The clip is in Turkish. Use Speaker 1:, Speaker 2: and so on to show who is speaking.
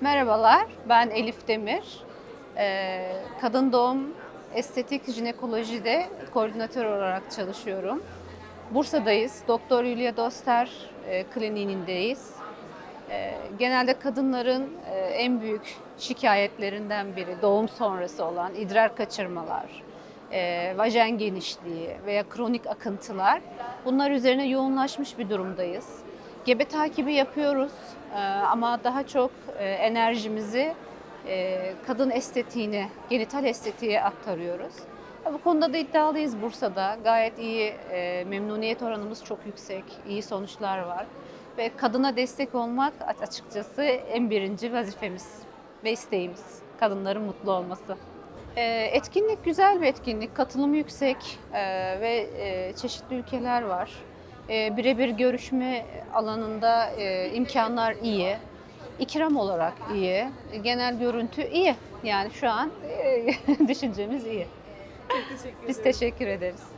Speaker 1: Merhabalar, ben Elif Demir. Ee, Kadın doğum estetik jinekolojide koordinatör olarak çalışıyorum. Bursa'dayız. Doktor Hülya Doster e, kliniğindeyiz. Ee, genelde kadınların e, en büyük şikayetlerinden biri doğum sonrası olan idrar kaçırmalar, e, vajen genişliği veya kronik akıntılar. Bunlar üzerine yoğunlaşmış bir durumdayız. Gebe takibi yapıyoruz e, ama daha çok e, enerjimizi e, kadın estetiğine, genital estetiğe aktarıyoruz. Bu konuda da iddialıyız Bursa'da. Gayet iyi, memnuniyet oranımız çok yüksek, iyi sonuçlar var. Ve kadına destek olmak açıkçası en birinci vazifemiz ve isteğimiz. Kadınların mutlu olması. Etkinlik güzel bir etkinlik, katılım yüksek ve çeşitli ülkeler var. E, Birebir görüşme alanında e, imkanlar iyi. İkram olarak iyi. Genel görüntü iyi. Yani şu an e, düşüncemiz iyi. Biz teşekkür ederiz.